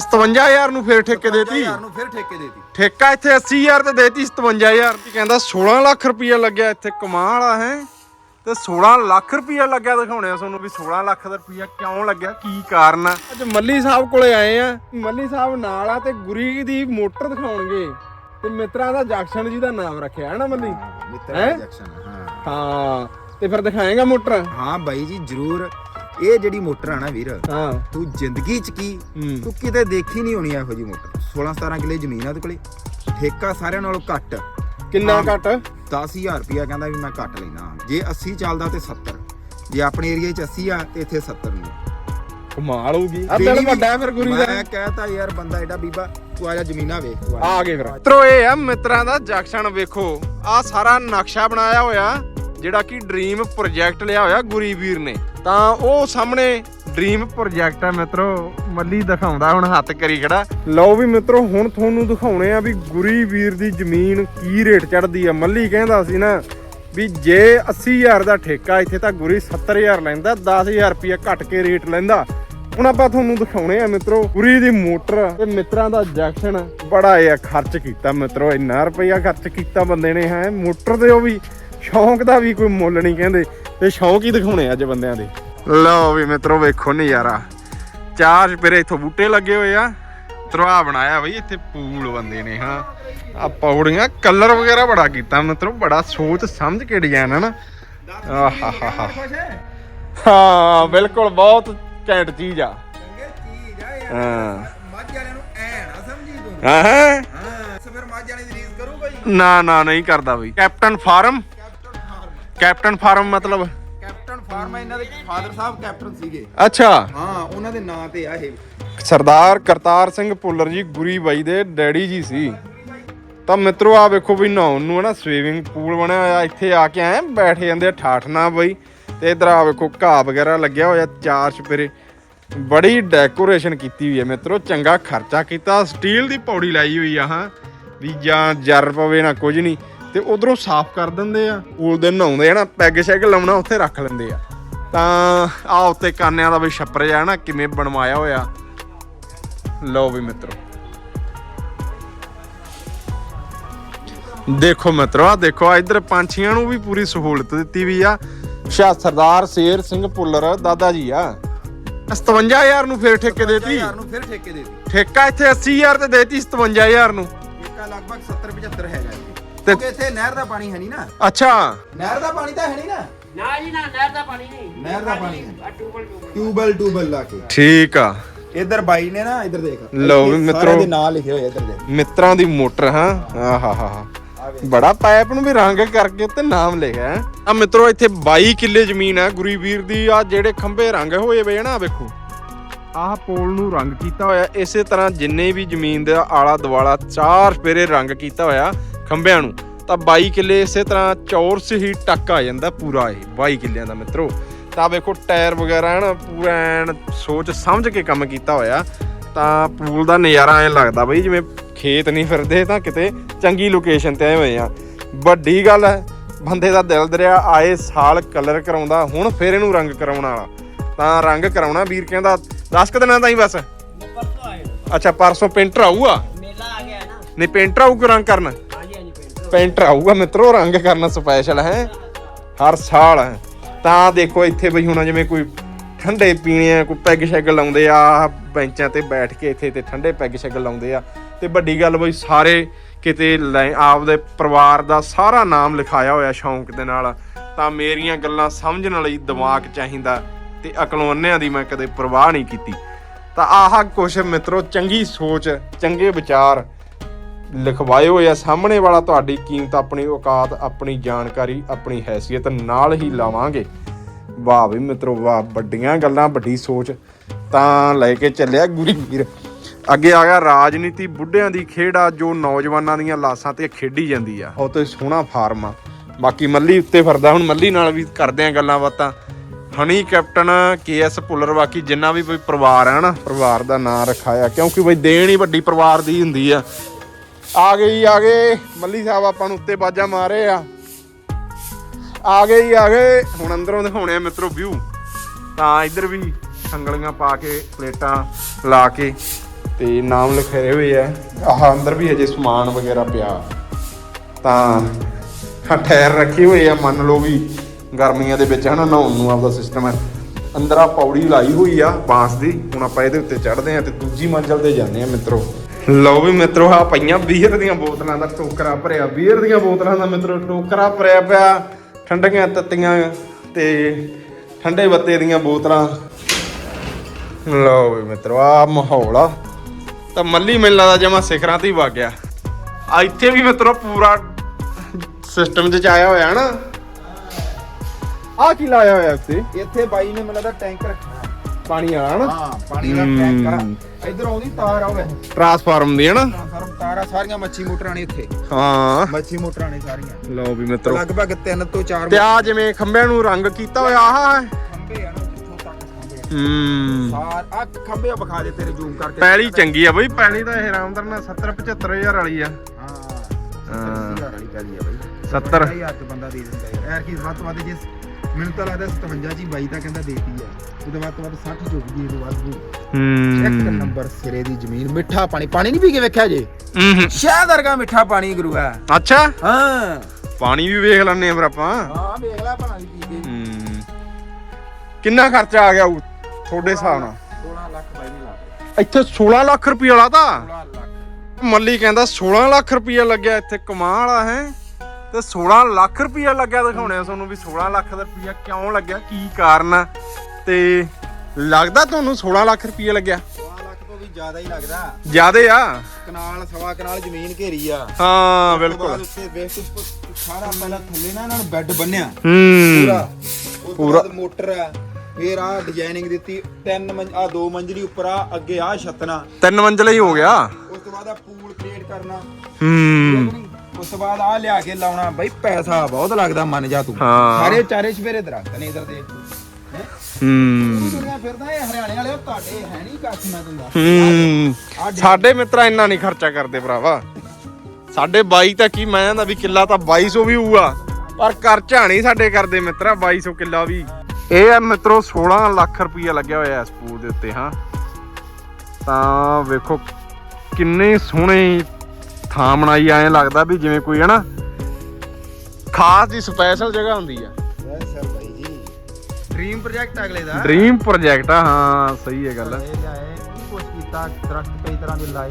57000 ਨੂੰ ਫੇਰ ਠੇਕੇ ਦੇਤੀ। ਯਾਰ ਨੂੰ ਫਿਰ ਠੇਕੇ ਦੇਤੀ। ਠੇਕਾ ਇੱਥੇ 80000 ਤੇ ਦੇਤੀ 57000 ਦੀ ਕਹਿੰਦਾ 16 ਲੱਖ ਰੁਪਇਆ ਲੱਗਿਆ ਇੱਥੇ ਕਮਾਲ ਆ ਹੈ। ਤੇ 16 ਲੱਖ ਰੁਪਇਆ ਲੱਗਿਆ ਦਿਖਾਉਣੇ ਆ ਤੁਹਾਨੂੰ ਵੀ 16 ਲੱਖ ਦਾ ਰੁਪਇਆ ਕਿਉਂ ਲੱਗਿਆ ਕੀ ਕਾਰਨ ਆ? ਅੱਜ ਮੱਲੀ ਸਾਹਿਬ ਕੋਲੇ ਆਏ ਆ। ਮੱਲੀ ਸਾਹਿਬ ਨਾਲ ਆ ਤੇ ਗੁਰੀ ਦੀ ਮੋਟਰ ਦਿਖਾਉਣਗੇ। ਤੇ ਮਿੱਤਰਾਂ ਦਾ ਜੰਕਸ਼ਨ ਜੀ ਦਾ ਨਾਮ ਰੱਖਿਆ ਹੈ ਨਾ ਮੱਲੀ? ਮਿੱਤਰ ਹੈਂ? ਜੈਕਸਨ ਹਾਂ। ਹਾਂ ਤੇ ਫਿਰ ਦਿਖਾਏਗਾ ਮੋਟਰ? ਹਾਂ ਬਾਈ ਜੀ ਜ਼ਰੂਰ। ਇਹ ਜਿਹੜੀ ਮੋਟਰ ਆ ਨਾ ਵੀਰ ਹਾਂ। ਤੂੰ ਜ਼ਿੰਦਗੀ 'ਚ ਕੀ? ਹੂੰ। ਤੂੰ ਕਿਤੇ ਦੇਖੀ ਨਹੀਂ ਹੋਣੀ ਇਹੋ ਜੀ ਮੋਟਰ। 16 17 ਕਿੱਲੇ ਜ਼ਮੀਨ ਆ ਉਹਦੇ ਕੋਲੇ। ਠੇਕਾ ਸਾਰਿਆਂ ਨਾਲੋਂ ਘੱਟ। ਕਿੰਨਾ ਘੱਟ? 10000 ਰੁਪਇਆ ਕਹਿੰਦਾ ਵੀ ਮੈਂ ਘੱਟ ਲੈਣਾ ਜੇ 80 ਚੱਲਦਾ ਤੇ 70 ਜੇ ਆਪਣੇ ਏਰੀਆ 'ਚ 80 ਆ ਤੇ ਇੱਥੇ 70 ਨੂੰ। ਕਮਾਲ ਹੋਊਗੀ। ਆ ਤੇਰੀ ਵੱਡਾ ਹੈ ਫਿਰ ਗੁਰੀ ਦਾ। ਮੈਂ ਕਹਤਾ ਯਾਰ ਬੰਦਾ ਐਡਾ ਬੀਬਾ ਤੂੰ ਆ ਜਾ ਜ਼ਮੀਨਾਂ ਵੇਖ। ਤੂੰ ਆ ਜਾ। ਆ ਗਏ ਫਿਰ। ਮਿੱਤਰੋ ਇਹ ਆ ਮਿੱਤਰਾਂ ਦਾ ਜੰਕਸ਼ਨ ਵੇਖੋ। ਆ ਸਾਰਾ ਨਕਸ਼ਾ ਬਣਾਇਆ ਹੋਇਆ। ਜਿਹੜਾ ਕਿ ਡ੍ਰੀਮ ਪ੍ਰੋਜੈਕਟ ਲਿਆ ਹੋਇਆ ਗੁਰੀ ਵੀਰ ਨੇ। ਤਾਂ ਉਹ ਸਾਹਮਣੇ ਡ੍ਰੀਮ ਪ੍ਰੋਜੈਕਟ ਹੈ ਮਿੱਤਰੋ, ਮੱਲੀ ਦਿਖਾਉਂਦਾ, ਹੁਣ ਹੱਥ ਕਰੀ ਖੜਾ। ਲਓ ਵੀ ਮਿੱਤਰੋ, ਹੁਣ ਤੁਹਾਨੂੰ ਦਿਖਾਉਣੇ ਆ ਵੀ ਗੁਰੀ ਵੀਰ ਦੀ ਜ਼ਮੀਨ ਕੀ ਰੇਟ ਚੜਦੀ ਆ। ਮੱਲੀ ਕਹਿੰਦਾ ਸੀ ਨਾ ਵੀ ਜੇ 80000 ਦਾ ਠੇਕਾ, ਇੱਥੇ ਤਾਂ ਗੁਰੀ 70000 ਲੈਂਦਾ 10000 ਰੁਪਇਆ ਘੱਟ ਕੇ ਰੇਟ ਲੈਂਦਾ। ਹੁਣ ਆਪਾਂ ਤੁਹਾਨੂੰ ਦਿਖਾਉਣੇ ਆ ਮਿੱਤਰੋ, ਗੁਰੀ ਦੀ ਮੋਟਰ ਤੇ ਮਿੱਤਰਾਂ ਦਾ ਜੰਕਸ਼ਨ ਬੜਾ ਇਹ ਖਰਚ ਕੀਤਾ ਮਿੱਤਰੋ, ਇੰਨਾ ਰੁਪਇਆ ਖਰਚ ਕੀਤਾ ਬੰਦੇ ਨੇ, ਹੈ। ਮੋਟਰ ਦੇ ਉਹ ਵੀ ਸ਼ੌਂਕ ਦਾ ਵੀ ਕੋਈ ਮੁੱਲ ਨਹੀਂ ਕਹਿੰਦੇ ਤੇ ਸ਼ੌਂਕ ਹੀ ਦਿਖਾਉਣੇ ਅੱਜ ਬੰਦਿਆਂ ਦੇ। ਲਓ ਵੀ ਮਿੱਤਰੋ ਵੇਖੋ ਨਜ਼ਾਰਾ। ਚਾਰ ਚਪੇਰੇ ਇੱਥੋਂ ਬੂਟੇ ਲੱਗੇ ਹੋਏ ਆ। ਤਰਵਾ ਬਣਾਇਆ ਬਈ ਇੱਥੇ ਪੂਲ ਬੰਦੇ ਨੇ ਹਾਂ। ਆ ਪੌੜੀਆਂ ਕਲਰ ਵਗੈਰਾ ਬੜਾ ਕੀਤਾ ਮਿੱਤਰੋ ਬੜਾ ਸੋਚ ਸਮਝ ਕੇ ਡਿਜ਼ਾਈਨ ਹੈ ਨਾ। ਆਹਾਹਾਹਾ। ਹਾਂ ਬਿਲਕੁਲ ਬਹੁਤ ਘੈਂਟ ਚੀਜ਼ ਆ। ਚੰਗੇ ਚੀਜ਼ ਆ ਯਾਰ ਹਾਂ। ਮੱਝ ਵਾਲਿਆਂ ਨੂੰ ਐ ਨਾ ਸਮਝੀ ਤੂੰ? ਹਾਂ ਹਾਂ? ਸੋ ਫਿਰ ਮੱਝ ਵਾਲੀ ਦੀ ਰੀਸ ਕਰੂਗਾ ਨਾ ਨਾ ਨਹੀਂ ਕਰਦਾ ਬਈ। ਕੈਪਟਨ ਫਾਰਮ ਕੈਪਟਨ ਫਾਰਮ ਮਤਲਬ? ਕੈਪਟਨ ਫਾਰਮ ਇਹਨਾਂ ਦੇ ਫਾਦਰ ਸਾਹਿਬ ਕੈਪਟਨ ਸੀਗੇ। ਅੱਛਾ। ਹਾਂ ਉਹਨਾਂ ਦੇ ਨਾਂ ਤੇ ਆ ਇਹ। ਸਰਦਾਰ ਕਰਤਾਰ ਸਿੰਘ ਪੁੱਲਰ ਜੀ ਗੁਰੀ ਬਾਈ ਦੇ ਡੈਡੀ ਜੀ ਸੀ। ਤਾਂ ਮਿੱਤਰੋ ਆ ਵੇਖੋ ਵੀ ਨਹਾਉਣ ਨੂੰ ਹੈ ਨਾ ਸਵੀਮਿੰਗ ਪੂਲ ਬਣਿਆ ਹੋਇਆ ਇੱਥੇ ਆ ਕੇ ਐ ਬੈਠ ਜਾਂਦੇ ਆ ਠਾਠਣਾ ਬਈ। ਤੇ ਇਧਰ ਆ ਵੇਖੋ ਘਾਹ ਵਗੈਰਾ ਲੱਗਿਆ ਹੋਇਆ ਚਾਰ ਚਪੇਰੇ ਬੜੀ ਡੈਕੋਰੇਸ਼ਨ ਕੀਤੀ ਹੋਈ ਹੈ ਮਿੱਤਰੋ ਚੰਗਾ ਖਰਚਾ ਕੀਤਾ। ਸਟੀਲ ਦੀ ਪੌੜੀ ਲਾਈ ਹੋਈ ਆ ਹਾਂ। ਵੀ ਜਾਂ ਜਰ ਪਵੇ ਨਾ ਕੁਝ ਨਹੀਂ। ਤੇ ਉਧਰੋਂ ਸਾਫ਼ ਕਰ ਦਿੰਦੇ ਆ। ਪੂਲ ਦੇ ਨਹਾਉਂਦੇ ਆ ਨਾ ਪੈਗ ਸ਼ੈਗ ਲਾਉਣਾ ਉੱਥੇ ਰੱਖ ਲੈਂਦੇ ਆ। ਤਾਂ ਆ ਉੱਤੇ ਕਾਨਿਆਂ ਦਾ ਵੀ ਛੱਪਰ ਜਿਹਾ ਨਾ ਕਿਵੇਂ ਬਣਵਾਇਆ ਹੋਇਆ। ਲਓ ਵੀ ਮਿੱਤਰੋ। ਦੇਖੋ ਮਿੱਤਰੋ ਆ ਦੇਖੋ ਇਧਰ ਪੰਛੀਆਂ ਨੂੰ ਵੀ ਪੂਰੀ ਸਹੂਲਤ ਦਿੱਤੀ ਵੀ ਆ। ਸ਼ਾ ਸਰਦਾਰ ਸ਼ੇਰ ਸਿੰਘ ਪੁੱਲਰ ਦਾਦਾ ਜੀ ਆ। 57000 ਨੂੰ ਫੇਰ ਠੇਕੇ ਦੇਤੀ। ਯਾਰ ਨੂੰ ਫਿਰ ਠੇਕੇ ਦੇਤੀ। ਠੇਕਾ ਇੱਥੇ 80000 ਤੇ ਦੇਤੀ 57000 ਨੂੰ। ਠੇਕਾ ਲਗਭਗ 70 75 ਹੈਗਾ ਜੀ। ਤੇ- ਕਿਉਂਕਿ ਇੱਥੇ ਨਹਿਰ ਦਾ ਪਾਣੀ ਹੈ ਨਹੀਂ ਨਾ। ਅੱਛਾ। ਨਹਿਰ ਦਾ ਪਾਣੀ ਤਾਂ ਹੈ ਨਹੀਂ ਨਾ। ਨਾ ਜੀ ਨਾ ਨਹਿਰ ਦਾ ਪਾਣੀ ਨਹੀਂ। ਨਹਿਰ ਦਾ ਪਾਣੀ ਹੈ। ਆ ਟੂਬਲ ਟੂਬਲ ਟਿਊਬਲ ਟਿਊਬਲ ਲਾ ਕੇ। ਠੀਕ ਆ। ਇੱਧਰ ਬਾਈ ਨੇ ਨਾ ਇੱਧਰ ਦੇਖ। ਲਓ ਵੀ ਇੱਥੇ ਮਿੱਤਰੋ। ਦੇ ਨਾਂ ਲਿਖੇ ਹੋਏ ਇੱਧਰ ਦੇ। ਮਿੱਤਰਾਂ ਦੀ ਮੋਟਰ ਹਾਂ। ਆਹਾਹਾ ਬੜਾ ਪਾਈਪ ਨੂੰ ਵੀ ਰੰਗ ਕਰਕੇ ਤੇ ਨਾਮ ਲਿਖਿਆ। ਆ ਮਿੱਤਰੋ ਇੱਥੇ 22 ਕਿੱਲੇ ਜ਼ਮੀਨ ਹੈ ਗੁਰੀ ਵੀਰ ਦੀ। ਆ ਜਿਹੜੇ ਖੰਭੇ ਰੰਗ ਹੋਏ ਵੇ ਨਾ ਵੇਖੋ। ਆਹ ਪੋਲ ਨੂੰ ਰੰਗ ਕੀਤਾ ਹੋਇਆ, ਇਸੇ ਤਰ੍ਹਾਂ ਜਿੰਨੇ ਵੀ ਜ਼ਮੀਨ ਦਾ ਆਲਾ ਦੁਆਲਾ ਚਾਰ ਫੇਰੇ ਰੰਗ ਕੀਤਾ ਹੋਇਆ ਖੰਭਿਆਂ ਨੂੰ, ਤਾਂ 22 ਕਿੱਲੇ ਇਸੇ ਤਰ੍ਹਾਂ ਚੌਰਸ ਹੀ ਟੱਕ ਆ ਜਾਂਦਾ ਪੂਰਾ ਇਹ 22 ਕਿੱਲਿਆਂ ਦਾ ਮਿੱਤਰੋ। ਤਾਂ ਵੇਖੋ ਟਾਇਰ ਵਗੈਰਾ ਹੈ ਨਾ ਪੂਰਾ ਐਨ ਸੋਚ ਸਮਝ ਕੇ ਕੰਮ ਕੀਤਾ ਹੋਇਆ, ਤਾਂ ਪੂਲ ਦਾ ਨਜ਼ਾਰਾ ਐ ਲੱਗਦਾ ਬਈ, ਜਿਵੇਂ ਖੇਤ ਨਹੀਂ ਫਿਰਦੇ ਤਾਂ ਕਿਤੇ ਚੰਗੀ ਲੋਕੇਸ਼ਨ ਤੇ ਆਏ ਹੋਏ ਆ। ਵੱਡੀ ਗੱਲ ਹੈ, ਬੰਦੇ ਦਾ ਦਿਲ ਦਰਿਆ ਆਏ ਸਾਲ ਕਲਰ ਕਰਾਉਂਦਾ, ਹੁਣ ਫੇਰ ਇਹਨੂੰ ਰੰਗ ਕਰਾਉਣ ਵਾਲਾ। ਤਾਂ ਰੰਗ ਕਰਾਉਣਾ ਵੀਰ ਕਹਿੰਦਾ 10 ਕੁ ਦਿਨਾਂ ਹੀ ਬਸ। ਪਰਸੋਂ ਆਏ ਅੱਛਾ ਪਰਸੋਂ ਪੇਂਟਰ ਆਊਗਾ? ਮੇਲਾ ਆ ਗਿਆ ਨਾ। ਨਹੀਂ ਪੇਂਟਰ ਆਊਗਾ ਰੰਗ ਕਰਨ? ਹਾਂਜੀ ਹਾਂਜੀ ਪਿੰਡ ਪੇਂਟਰ ਆਊਗਾ ਮਿੱਤਰੋ ਰੰਗ ਕਰਨਾ ਸਪੈਸ਼ਲ ਹੈ। ਹਰ ਸਾਲ ਤਾਂ ਦੇਖੋ ਇੱਥੇ ਬਈ ਹੁਣ ਜਿਵੇਂ ਕੋਈ ਠੰਡੇ ਪੀਣੇ ਆ ਕੋਈ ਪੈਗ ਸ਼ੈਗ ਲਾਉਂਦੇ ਆ ਬੈਂਚਾਂ ਤੇ ਬੈਠ ਕੇ ਇੱਥੇ ਤੇ ਠੰਡੇ ਪੈਗ ਸ਼ੈਗ ਲਾਉਂਦੇ ਆ। ਤੇ ਵੱਡੀ ਗੱਲ ਬਈ ਸਾਰੇ ਕਿਤੇ ਲੈ- ਆਪਦੇ ਪਰਿਵਾਰ ਦਾ ਸਾਰਾ ਨਾਮ ਲਿਖਾਇਆ ਹੋਇਆ ਸ਼ੌਂਕ ਦੇ ਨਾਲ। ਤਾਂ ਮੇਰੀਆਂ ਗੱਲਾਂ ਸਮਝਣ ਲਈ ਦਿਮਾਗ ਚਾਹੀਦਾ। ਤੇ ਅਕਲੋਂ ਅੰਨਿਆਂ ਦੀ ਮੈਂ ਕਦੇ ਪਰਵਾਹ ਨਹੀਂ ਕੀਤੀ। ਤਾਂ ਆਹ ਕੁਛ ਮਿੱਤਰੋ, ਚੰਗੀ ਸੋਚ, ਚੰਗੇ ਵਿਚਾਰ ਲਿਖਵਾਏ ਹੋਏ ਆ। ਸਾਹਮਣੇ ਵਾਲਾ ਤੁਹਾਡੀ ਕੀਮਤ ਆਪਣੀ ਔਕਾਤ, ਆਪਣੀ ਜਾਣਕਾਰੀ, ਆਪਣੀ ਹੈਸੀਅਤ ਨਾਲ ਹੀ ਲਾਵਾਂਗੇ। ਵਾਹ ਵੀ ਮਿੱਤਰੋ, ਵਾਹ, ਵੱਡੀਆਂ ਗੱਲਾਂ, ਵੱਡੀ ਸੋਚ ਤਾਂ ਲੈ ਕੇ ਚੱਲਿਆ ਗੁਰੀ ਵੀਰ। ਅੱਗੇ ਆ ਗਿਆ ਰਾਜਨੀਤੀ ਬੁੱਢਿਆਂ ਦੀ ਖੇਡ ਆ, ਜੋ ਨੌਜਵਾਨਾਂ ਦੀਆਂ ਲਾਸਾਂ ਤੇ ਖੇਡੀ ਜਾਂਦੀ ਆ। ਉਹ ਤੇ ਸੋਹਣਾ ਫਾਰਮ ਆ। ਬਾਕੀ ਮੱਲੀ ਉੱਤੇ ਫਰਦਾ, ਹੁਣ ਮੱਲੀ ਨਾਲ ਵੀ ਕਰਦੇ ਆ ਗੱਲਾਂ ਬਾਤਾਂ। ਹਣੀ ਕੈਪਟਨ ਕੇਐਸ ਭੁੱਲਰ ਬਾਕੀ ਜਿੰਨਾ ਵੀ ਕੋਈ ਪਰਿਵਾਰ ਹੈ ਨਾ, ਪਰਿਵਾਰ ਦਾ ਨਾਂ ਰੱਖਾ ਕਿਉਂਕਿ ਬਈ ਦੇਣ ਹੀ ਵੱਡੀ ਪਰਿਵਾਰ ਦੀ ਹੁੰਦੀ ਆ। ਆ ਗਈ ਆ ਗਏ। ਮੱਲੀ ਸਾਹਿਬ ਆਪਾਂ ਨੂੰ ਉੱਤੇ ਬਾਜਾ ਮਾਰੇ ਆ। ਆ ਗਏ ਹੀ ਆ ਗਏ। ਹੁਣ ਅੰਦਰੋਂ ਦਿਖਾਉਣੇ ਆ ਮਿੱਤਰੋ ਵਿਊ ਤਾਂ ਇੱਧਰ ਵੀ ਸੰਗਲੀਆਂ ਪਾ ਕੇ, ਪਲੇਟਾਂ ਲਾ ਕੇ ਤੇ ਨਾਮ ਲਿਖੇ ਹੋਏ ਆ। ਆਹ ਅੰਦਰ ਵੀ ਹਜੇ ਸਮਾਨ ਵਗੈਰਾ ਪਿਆ। ਤਾਂ ਠਹਿਰ ਟਾਇਰ ਰੱਖੇ ਹੋਏ ਆ, ਮੰਨ ਲਓ ਵੀ। ਗਰਮੀਆਂ ਦੇ ਵਿੱਚ ਹਨਾ, ਨਹਾਉਣ ਨੂੰ ਆਪਦਾ ਸਿਸਟਮ ਹੈ। ਅੰਦਰ ਆ ਪੌੜੀ ਲਾਈ ਹੋਈ ਆ ਬਾਂਸ ਦੀ, ਹੁਣ ਆਪਾਂ ਇਹਦੇ ਉੱਤੇ ਚੜ੍ਹਦੇ ਆ ਤੇ ਦੂਜੀ ਮੰਜ਼ਲ ਤੇ ਜਾਂਦੇ ਆ ਮਿੱਤਰੋ। ਲਓ ਵੀ ਮਿੱਤਰੋ ਆ ਪਈਆਂ ਬੀਅਰ ਦੀਆਂ ਬੋਤਲਾਂ ਦਾ ਟੋਕਰਾ ਭਰਿਆ, ਬੀਅਰ ਦੀਆਂ ਬੋਤਲਾਂ ਦਾ ਮਿੱਤਰੋ, ਟੋਕਰਾ ਭਰਿਆ ਪਿਆ, ਠੰਡੀਆਂ ਤੱਤੀਆਂ ਤੇ ਠੰਡੇ ਬੱਤੇ ਦੀਆਂ ਬੋਤਲਾਂ। ਲਓ ਵੀ ਮਿੱਤਰੋ ਆ ਮਾਹੌਲ ਆ। ਤਾਂ ਮੱਲੀ ਮੇਲਾ ਦਾ ਜਮਾ ਸਿਖਰਾਂ ਤੇ ਹੀ ਵਗ ਗਿਆ। ਆ ਇੱਥੇ ਵੀ ਮਿੱਤਰੋ ਪੂਰਾ ਸਿਸਟਮ ਚ ਆਇਆ ਹੋਇਆ ਨਾ ਆ ਕੀ ਲਾਇਆ ਹੋਇਆ ਉੱਤੇ ਇੱਥੇ ਬਾਈ ਨੇ ਮੈਨੂੰ ਟੈਂਕ ਰੱਖਿਆ ਪਾਣੀ ਵਾਲਾ ਨਾ ਹਾਂ ਪਾਣੀ ਦਾ ਟੈਂਕ ਆ ਇਧਰ ਆਉਂਦੀ ਤਾਰ ਆ ਉਹ ਟਰਾਂਸਫਾਰਮ ਦੀ ਹੈ ਨਾ? ਟ੍ਰਾਂਸਫਾਰਮ ਤਾਰ ਆ ਸਾਰੀਆਂ ਮੱਛੀ ਮੋਟਰਾਂ ਨੇ ਇੱਥੇ। ਹਾਂ। ਮੱਛੀ ਮੋਟਰਾਂ ਨੇ ਸਾਰੀਆਂ। ਲਓ ਵੀ ਮਿੱਤਰੋ। ਲਗਭਗ 3 ਤੋਂ 4 ਤੇ ਆ ਜਿਵੇਂ ਖੰਭਿਆਂ ਨੂੰ ਰੰਗ ਕੀਤਾ ਹੋਇਆ ਆਹ ਹੈ? ਖੰਭੇ ਆ ਨਾ ਜਿੱਥੋਂ ਤੱਕ ਖੰਭੇ ਆ। ਹੂੰ। ਸਾਰ ਆ ਖੰਭੇ ਆ ਵਿਖਾ ਦੇ ਤੇਰੇ ਜ਼ੂਮ ਕਰਕੇ। ਪੈਲੀ ਚੰਗੀ ਆ ਬਈ ਪੈਲੀ ਤਾਂ ਇਹ ਰਾਮਦਰ ਨਾਲ 70 75000 ਵਾਲੀ ਆ। ਹਾਂ ਹਾਂ। 70000 ਵਾਲੀ ਪੈਲੀ ਆ ਬਾਈ। 70 ਹਜ਼ਾਰ ਚ ਬੰਦਾ ਦੇ ਦਿੰਦਾ ਯਾਰ। ਐਰ ਕੀ ਵੱਧ ਤੋਂ ਵੱਧ ਜੇ ਮੈਨੂੰ ਤਾਂ ਲੱਗਦਾ 57 ਜੀ ਬਾਈ ਤਾਂ ਕਹਿੰਦਾ ਦੇਤੀ ਆ ਉਹਦੇ ਵੱਧ ਤੋਂ ਵੱਧ 60 ਚੁੱਕ ਗਈ ਇਹਦੇ ਵੱਧ ਨੂੰ ਇੱਕ ਹੂੰ ਨੰਬਰ ਸਿਰੇ ਦੀ ਜ਼ਮੀਨ ਮਿੱਠਾ ਪਾਣੀ। ਪਾਣੀ ਨਹੀਂ ਪੀ ਕੇ ਵੇਖਿਆ ਜੇ? ਹੂੰ ਸ਼ਾਇਦ ਵਰਗਾ ਮਿੱਠਾ ਪਾਣੀ ਗੁਰੂ ਆ ਅੱਛਾ? ਹਾਂ। ਪਾਣੀ ਵੀ ਵੇਖ ਲੈਣੇ ਆ ਫਿਰ ਆਪਾਂ। ਹਾਂ ਵੇਖ ਲੈ ਪਾਣੀ ਪੀ ਕੇ। ਹੂੰ। ਕਿੰਨਾ ਖਰਚਾ ਆ ਗਿਆ ਉਹ ਤੁਹਾਡੇ ਹਿਸਾਬ ਨਾਲ? 16 ਲੱਖ ਬਾਈ ਨੇ ਲਾ ਇੱਥੇ 16 ਲੱਖ ਰੁਪਏ ਵਾਲਾ ਤਾਂ? 16 ਲੱਖ। ਮੱਲੀ ਕਹਿੰਦਾ 16 ਲੱਖ ਰੁਪਏ ਲੱਗਿਆ ਇੱਥੇ ਕਮਾਲ ਆ ਹੈ। ਤੇ 16 ਲੱਖ ਰੁਪਏ ਲੱਗਿਆ ਦਿਖਾਉਣੇ ਆ ਤੁਹਾਨੂੰ ਵੀ 16 ਲੱਖ ਦਾ ਰੁਪਿਆ ਕਿਉਂ ਲੱਗਿਆ ਕੀ ਕਾਰਨ ਆ? ਤੇ ਲੱਗਦਾ ਤੁਹਾਨੂੰ 16 ਲੱਖ ਰੁਪਏ ਲੱਗਿਆ? 16 ਲੱਖ ਤੋਂ ਵੀ ਜ਼ਿਆਦਾ ਹੀ ਲੱਗਦਾ। ਜਿਆਦੇ ਆ? ਕਨਾਲ ਸਵਾ ਕਨਾਲ ਜ਼ਮੀਨ ਘੇਰੀ ਆ। ਹਾਂ ਤੋਂ ਬਿਲਕੁਲ। ਬਾਅਦ ਉੱਤੇ ਵੇਖ ਤੂੰ ਪ- ਸਾਰਾ ਪਹਿਲਾਂ ਥੱਲੇ ਨਾ ਇਹਨਾਂ ਨੂੰ ਬੈੱਡ ਬੰਨਿਆ। ਹੂੰ। ਪੂਰਾ। ਉਸ ਤੋਂ ਪੂਰਾ। ਬਾਅਦ ਮੋਟਰ ਆ। ਫੇਰ ਆ ਡਿਜ਼ਾਈਨਿੰਗ ਦਿੱਤੀ। ਤਿੰਨ ਮੰਜ ਆ ਦੋ ਮੰਜ਼ਲੀ ਉੱਪਰ ਆ ਅੱਗੇ ਆ ਛੱਤਣਾ ਤਿੰਨ ਮੰਜ਼ਲਾ ਹੀ ਹੋ ਗਿਆ? ਉਸ ਤੋਂ ਬਾਅਦ ਆ ਪੂਲ ਕ੍ਰੀਏਟ ਕਰਨਾ। ਹੂੰ। ਉਸ ਤੋਂ ਬਾਅਦ ਆ ਲਿਆ ਕੇ ਲਾਉਣਾ ਬਈ ਪੈਸਾ ਬਹੁਤ ਲੱਗਦਾ ਮੰਨ ਜਾ ਤੂੰ। ਹਾਂ। ਸਾਰੇ ਚਾਰੇ ਸਵੇਰੇ ਦਰਖਤ ਨੇ ਇਧਰ ਦੇਖ ਤੂੰ ਹੈਂ? ਫਿਰਦਾ ਇਹ ਹਰਿਆਣੇ ਵਾਲੇ ਤੁਹਾਡੇ ਹੈ ਨਹੀਂ ਕੱਖ ਮੈਂ ਦਿੰਦਾ ਹੂੰ। ਸਾਡੇ ਮਿੱਤਰਾ ਇੰਨਾ ਨਹੀਂ ਖਰਚਾ ਕਰਦੇ ਭਰਾਵਾ। ਸਾਡੇ 22 ਤਾਂ ਕੀ ਮੈਂ ਕਹਿੰਦਾ ਵੀ ਕਿੱਲਾ ਤਾਂ 2200 ਵੀ ਹੋਊਗਾ। ਪਰ ਖਰਚਾ ਨਹੀਂ ਸਾਡੇ ਕਰਦੇ ਮਿੱਤਰਾ 2200 ਕਿੱਲਾ ਵੀ। ਇਹ ਆ ਮਿੱਤਰੋ 16 ਲੱਖ ਰੁਪਈਆ ਲੱਗਿਆ ਹੋਇਆ ਇਸ ਪੂਲ ਦੇ ਉੱਤੇ ਹਾਂ। ਤਾਂ ਵੇਖੋ ਕਿੰਨੇ ਸੋਹਣੇ ਥਾਂ ਬਣਾਈ ਐਂ ਲੱਗਦਾ ਵੀ ਜਿਵੇਂ ਕੋਈ ਹੈ ਨਾ ਖਾਸ ਜੀ ਸਪੈਸ਼ਲ ਜਗ੍ਹਾ ਹੁੰਦੀ ਆ। ਸਰ ਬਾਈ ਜੀ ਡ੍ਰੀਮ ਪ੍ਰੋਜੈਕਟ ਅਗਲੇ ਦਾ। ਡ੍ਰੀਮ ਪ੍ਰੋਜੈਕਟ ਆ ਹਾਂ ਸਹੀ ਹੈ ਗੱਲ। ਇਹ ਲਿਆਏ ਕੀ ਕੁਛ ਕੀਤਾ ਦਰਖਤ ਕਈ ਤਰ੍ਹਾਂ ਦੇ ਲਾਏ।